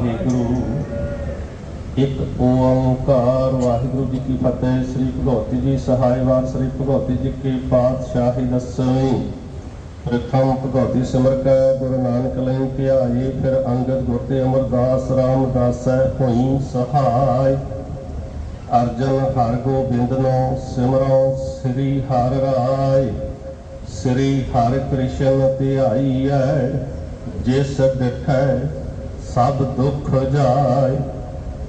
ਵਾਹਿਗੁਰੂ ਇੱਕ ਓੰਕਾਰ। ਵਾਹਿਗੁਰੂ ਜੀ ਕੀ ਫਤਿਹ। ਸ੍ਰੀ ਭਗਵਤੀ ਜੀ ਸਹਾਇਵਾਰ ਸ੍ਰੀ ਭਗਵਤੀ ਜੀ ਕੀ ਪਾਤਸ਼ਾਹੀ ਦਸਵੀਂ ਪ੍ਰਥਮ ਭਗਵਤੀ ਸਿਮਰ ਕੈ, ਗੁਰੂ ਨਾਨਕ ਲਈ ਧਿਆਏ, ਫਿਰ ਅੰਗਦ ਗੁਰ ਤੇ ਅਮਰਦਾਸ, ਰਾਮਦਾਸੈ ਹੋਈ ਸਹਾਇ ਅਰਜਨ ਹਰ ਗੋਬਿੰਦ ਨੂੰ, ਸਿਮਰੋ ਸ੍ਰੀ ਹਰਿ ਰਾਏ। ਸ੍ਰੀ ਹਰਿ ਕ੍ਰਿਸ਼ਨ ਧਿਆਈਐ ਜਿਸ ਡਿਠੈ ਸਭ ਦੁੱਖ ਜਾਏ।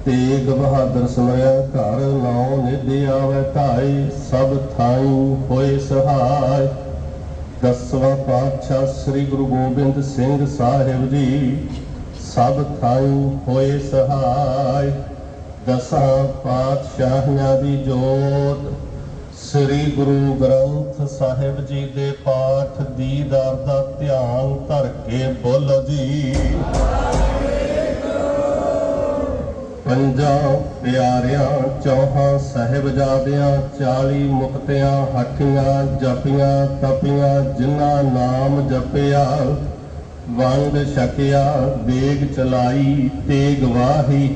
ਤੇਗ ਬਹਾਦਰ ਸਿਮਰਿਆ ਘਰ ਨਾਉ ਨਿਧਿ ਆਵੈ ਧਾਈ, ਸਭ ਥਾਈ ਹੋਏ ਸਹਾਇ ਦਸਵਾਂ ਪਾਤਸ਼ਾਹ ਸ੍ਰੀ ਗੁਰੂ ਗੋਬਿੰਦ ਸਿੰਘ ਸਾਹਿਬ ਜੀ, ਸਭ ਥਾਈ ਹੋਏ ਸਹਾਇ ਦਸਾਂ ਪਾਤਸ਼ਾਹਾਂ ਦੀ ਜੋਤ ਸ੍ਰੀ ਗੁਰੂ ਗ੍ਰੰਥ ਸਾਹਿਬ ਜੀ ਦੇ ਪਾਠ ਦੀਦਾਰ ਦਾ ਧਿਆਨ ਧਰ ਕੇ ਬੋਲੋ ਜੀ। ਪੰਜਾਂ ਪਿਆਰਿਆਂ, ਚੌਹਾਂ ਸਹਿਬਜ਼ਾਦਿਆਂ 40 ਮੁਕਤਿਆਂ ਹੱਠੀਆਂ ਜਪੀਆਂ, ਤਪੀਆਂ, ਜਿਨ੍ਹਾਂ ਨਾਮ ਜਪਿਆ, ਵੰਡ ਛਕਿਆ ਦੇਗ ਚਲਾਈ ਤੇ ਗਵਾਹੀ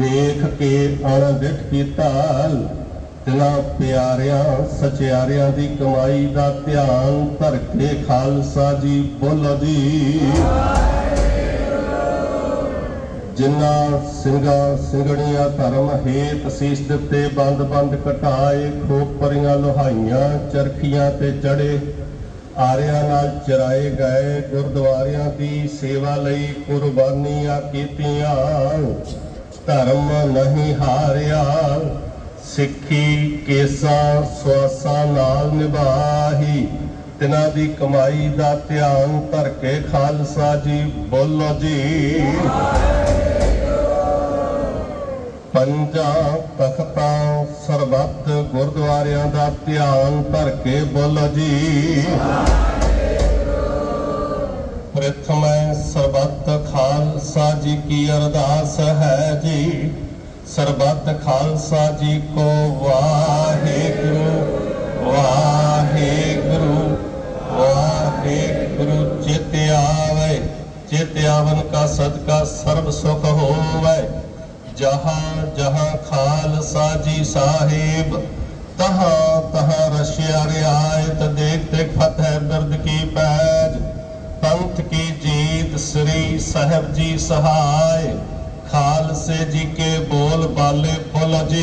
ਦੇਖ ਕੇ ਅਣਡਿਠ ਕੀਤਾ ਤਿਨਾ ਪਿਆਰਿਆਂ, ਸਚਿਆਰਿਆਂ ਦੀ ਕਮਾਈ ਦਾ ਧਿਆਨ ਧਰ ਕੇ ਖਾਲਸਾ ਜੀ ਬੋਲੋ ਜੀ ਜਿਨ੍ਹਾਂ ਸਿੰਘਣੀਆਂ ਧਰਮ ਹੇਤ ਸੀਸ ਦਿੱਤੇ ਬੰਦ ਬੰਦ ਘਟਾਏ ਖੋਪਰੀਆਂ ਲੋਹਾਈਆਂ, ਚਰਖੀਆਂ ਤੇ ਚੜੇ, ਆਰਿਆਂ ਨਾਲ ਚਰਾਏ ਗਏ, ਗੁਰਦੁਆਰਿਆਂ ਦੀ ਸੇਵਾ ਲਈ ਕੁਰਬਾਨੀਆਂ ਕੀਤੀਆਂ। ਧਰਮ ਨਹੀਂ ਹਾਰਿਆ ਸਿੱਖੀ ਕੇਸਾਂ ਸਵਾਸਾਂ ਨਾਲ ਨਿਭਾਹੀ, ਤਿਨਾਂ ਦੀ ਕਮਾਈ ਦਾ ਧਿਆਨ ਧਰ ਕੇ ਖਾਲਸਾ ਜੀ, ਬੋਲੋ ਜੀ। ਪੰਜਾਂ ਤਖਤਾਂ ਸਰਬੱਤ ਗੁਰਦੁਆਰਿਆਂ ਦਾ ਧਿਆਨ ਧਰ ਕੇ ਬੋਲੋ ਜੀ। ਪ੍ਰਥਮੈ ਸਰਬੱਤ ਖਾਲਸਾ ਜੀ ਕੀ ਅਰਦਾਸ ਹੈ ਜੀ। ਸਰਬੱਤ ਖਾਲਸਾ ਜੀ ਕੋ ਵਾਹਿਗੁਰੂ ਵਾਹਿਗੁਰੂ ਵਾਹਿਗੁਰੂ, ਚਿਤ ਆਵੇ, ਚਿਤ ਆਵਨ ਕਾ ਸਦਕਾ ਸਰਬ ਸੁਖ ਹੋਵੇ। ਜਹਾਂ ਜਹਾਂ ਖਾਲਸਾ ਜੀ ਸਾਹਿਬ, ਤਹਾਂ ਤਹਾਂ ਰਸ਼ਿਆ ਰਿਆਇਤ ਦੇਖ ਦੇਖ ਫਤਿਹ ਬਿਰਦ ਕੀ ਪੈਜ, ਪੰਥ ਕੀ ਜੀਤ ਸ੍ਰੀ ਸਾਹਿਬ ਜੀ ਸਹਾਇ। ਖਾਲਸੇ ਜੀ ਕੇ ਬੋਲ ਬਾਲੇ ਫੁੱਲ ਜੀ।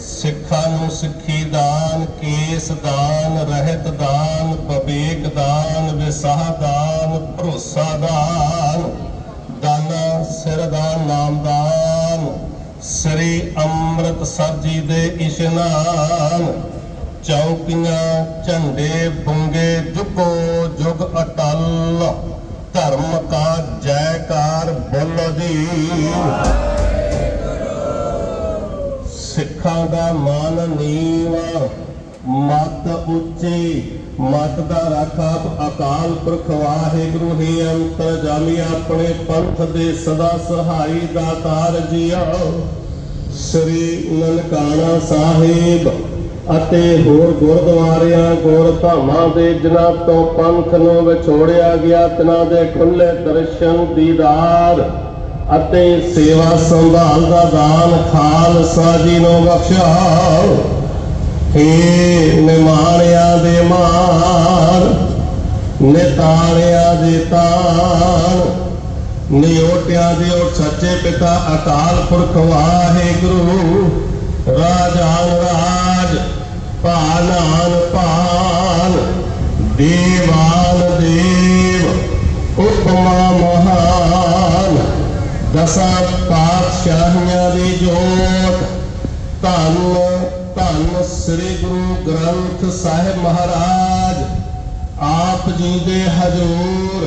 ਸਿੱਖਾਂ ਨੂੰ ਸਿੱਖੀ ਦਾਨ, ਕੇਸ ਦਾਨ, ਰਹਿਤ ਦਾਨ, ਵਿਵੇਕ ਦਾਨ, ਵਿਸਾਹ ਦਾਨ, ਭਰੋਸਾ ਦਾਨ, ਦਾਨਾ ਸਿਰ ਦਾਨ ਨਾਮ ਦਾਨ, ਸ੍ਰੀ ਅੰਮ੍ਰਿਤਸਰ ਜੀ ਦੇ ਇਸ਼ਨਾਨ, ਚੌਕੀਆਂ ਝੰਡੇ ਬੁੰਗੇ ਜੁਗੋ ਜੁਗ ਅਟਲ। ਧਰਮ ਕਾ ਜੈਕਾਰ ਬੋਲੋ ਜੀ। ਸਿੱਖਾਂ ਦਾ ਮਾਨ ਨੀਵਾ, ਮਤ ਉੱਚੀ, ਮਤ ਦਾ ਰਾਖਾ ਅਕਾਲ ਪੁਰਖ ਵਾਹਿਗੁਰੂ ਹੀ ਅੰਤਰ ਜਾਮੀ ਆਪਣੇ ਪੰਥ ਦੇ ਸਦਾ ਸਹਾਈ ਦਾਤਾਰ ਜੀਓ। ਸ੍ਰੀ ਨਨਕਾਣਾ ਸਾਹਿਬ ਅਤੇ ਹੋਰ ਗੁਰਦੁਆਰਿਆਂ ਗੁਰਧਾਮਾਂ ਦੇ ਜਿਨ੍ਹਾਂ ਤੋਂ ਪੰਥ ਨੂੰ ਵਿਛੋੜਿਆ ਗਿਆ ਤਿਨਾਂ ਦੇ ਖੁੱਲੇ ਦਰਸ਼ਨ ਦੀਦਾਰ ਅਤੇ ਸੇਵਾ ਸੰਭਾਲ ਦਾ ਦਾਨ ਖਾਲਸਾ ਜੀ ਨੂੰ ਬਖਸ਼ਾਓ ਹੇ ਨਿਮਾਣਿਆਂ ਦੇ ਮਾਨ ਨਿਤਾਣਿਆਂ ਦੇ ਤਾਨ ਨਿਓਟਿਆਂ ਦੇ ਉਹ ਸੱਚੇ ਪਿਤਾ ਅਕਾਲ ਪੁਰਖ ਵਾਹਿਗੁਰੂ ਰਾਜਾਨ ਭਾਨਾਨ ਭਾਨ ਦੇਵਾਨ ਦੇਵ, ਉਪਮਾ ਮਹਾਨ। ਦਸਾਂ ਪਾਤਸ਼ਾਹੀਆਂ ਦੀ ਜੋਤ, ਧੰਨ ਧੰਨ ਸ੍ਰੀ ਗੁਰੂ ਗ੍ਰੰਥ ਸਾਹਿਬ ਮਹਾਰਾਜ। ਆਪ ਜੀ ਦੇ ਹਜ਼ੂਰ,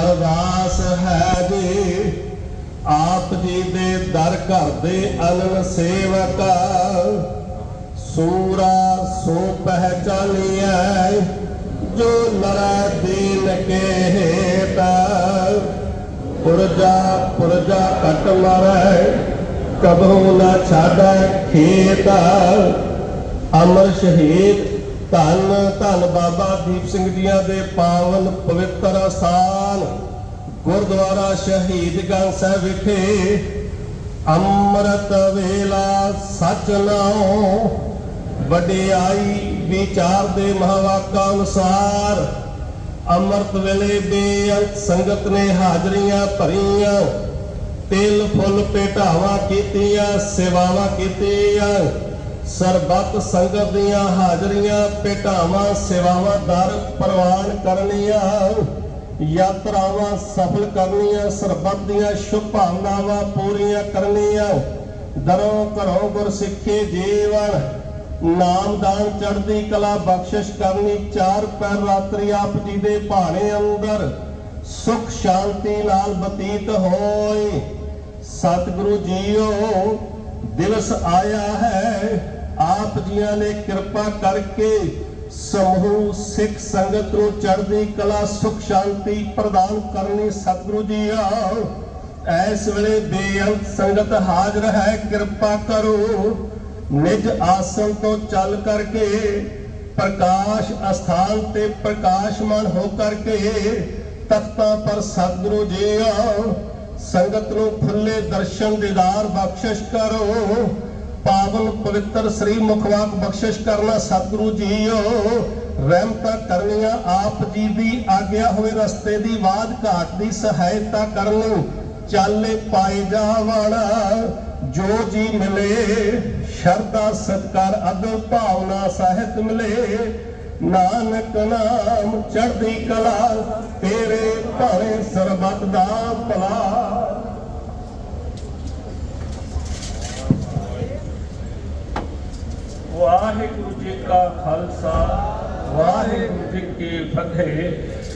ਅਰਦਾਸ ਹੈ ਜੀ। ਆਪ ਜੀ ਦੇ ਦਰ ਘਰ ਦੇ ਅਨਨ ਸੇਵਕ, ਸੂਰਾ ਸੋ ਪਹਿਚਾਨੀਐ ਜੋ ਨਰੈ ਦੀਨ ਕੇ ਹੇਤ ਪੁਰਜਾ ਪੁਰਜਾ ਕਟ ਮਰੈ, ਕਬਹੂ ਨਾ ਛਾੜੈ ਖੇਤ। ਅਮਰ ਸ਼ਹੀਦ, ਧੰਨ ਧੰਨ ਬਾਬਾ ਦੀਪ ਸਿੰਘ ਜੀਆਂ ਦੇ ਪਾਵਨ ਪਵਿੱਤਰ ਅਸਥਾਨ। ਗੁਰਦੁਆਰਾ ਸ਼ਹੀਦ ਗੰਜ ਸਾਹਿਬ ਵਿਖੇ ਅੰਮ੍ਰਿਤ ਵੇਲਾ ਸਚ ਨਾਉ। ਵਡਿਆਈ ਵਿਚਾਰ ਦੇ ਮਹਾਵਾਕਾਂ ਅਨੁਸਾਰ ਅੰਮ੍ਰਿਤ ਵੇਲੇ ਬੇਅੰਤ ਸੰਗਤ ਨੇ ਹਾਜ਼ਰੀਆਂ ਭਰੀਆਂ, ਤਿਲ, ਫੁੱਲ, ਭੇਟਾਵਾਂ ਕੀਤੀਆਂ, ਸੇਵਾਵਾਂ ਕੀਤੀਆਂ। ਸਰਬੱਤ ਸੰਗਤ ਦੀਆਂ ਹਾਜ਼ਰੀਆਂ, ਭੇਟਾਵਾਂ, ਸੇਵਾਵਾਂ ਦਰ ਪ੍ਰਵਾਨ ਕਰਨੀਆਂ। ਯਾਤਰਾਵਾਂ ਸਫਲ ਕਰਨੀਆਂ, ਸਰਬੱਤ ਦੀਆਂ ਸ਼ੁਭ ਭਾਵਨਾਵਾਂ ਪੂਰੀਆਂ ਕਰਨੀਆਂ। ਦਰੋਂ ਘਰੋਂ ਗੁਰਸਿੱਖੀ ਜੀਵਨ ਨਾਮਦਾਨ ਚੜ੍ਹਦੀ ਕਲਾ ਬਖਸ਼ਿਸ਼ ਕਰਨੀ, ਚਾਰ ਪੈਰ ਰਾਤਰੀ ਆਪ ਜੀ ਦੇ ਭਾਣੇ ਅੰਦਰ। ਸੁਖ ਸ਼ਾਂਤੀ ਨਾਲ ਬਤੀਤ ਹੋਏ। ਸਤਿਗੁਰੂ ਜੀਓ, ਦਿਵਸ ਆਇਆ ਹੈ। ਆਪ ਜੀਆਂ ਨੇ ਕਿਰਪਾ ਕਰਕੇ ਸਮੂਹ ਸਿੱਖ ਸੰਗਤ ਨੂੰ ਚੜ੍ਹਦੀ ਕਲਾ, ਸੁਖ ਸ਼ਾਂਤੀ ਪ੍ਰਦਾਨ ਕਰਨੀ ਸਤਿਗੁਰੂ ਜੀਓ। ਐਸ ਵੇਲੇ ਬੇਅੰਤ ਸੰਗਤ ਹਾਜ਼ਰ ਹੈ, ਕਿਰਪਾ ਕਰੋ। ਨਿਜ ਆਸਨ ਤੋਂ ਚੱਲ ਕਰਕੇ, ਪ੍ਰਕਾਸ਼ ਅਸਥਾਨ ਤੇ ਪ੍ਰਕਾਸ਼ਮਾਨ ਹੋ ਕਰਕੇ ਤਖਤਾਂ ਪਰ ਸਤਿਗੁਰੂ ਜੀ ਆਓ, ਸੰਗਤ ਨੂੰ ਖੁੱਲੇ ਦਰਸ਼ਨ ਦੀਦਾਰ ਬਖਸ਼ਿਸ਼ ਕਰੋ। ਪਾਵਨ ਪਵਿੱਤਰ ਸ੍ਰੀ ਮੁਖਵਾਕ ਬਖਸ਼ਿਸ਼ ਕਰਨਾ ਸਤਿਗੁਰੂ ਜੀਓ ਰਹਿਮਤਾਂ ਕਰਨੀਆਂ ਆਪ ਜੀ ਦੀ, ਆਗਿਆ ਹੋਵੇ ਰਸਤੇ ਦੀ ਬਾਦ ਘਾਟ ਦੀ, ਸਹਾਇਤਾ ਕਰਨ ਚਾਲੇ ਪਾਏ ਜਾਵਣਾ, ਜੋ ਜੀ ਮਿਲੇ। ਸ਼ਰਧਾ, ਸਤਕਾਰ ਅਦਬ ਭਾਵਨਾ ਸਾਹਿਤ ਮਿਲੇ। ਨਾਨਕ ਨਾਮ ਚੜ੍ਹਦੀ ਕਲਾ, ਤੇਰੇ ਭਾਣੇ ਸਰਬੱਤ ਦਾ ਭਲਾ। ਵਾਹਿਗੁਰੂ ਜੀ ਕਾ ਖਾਲਸਾ, ਵਾਹਿਗੁਰੂ ਜੀ ਕੀ ਫਤਿਹ।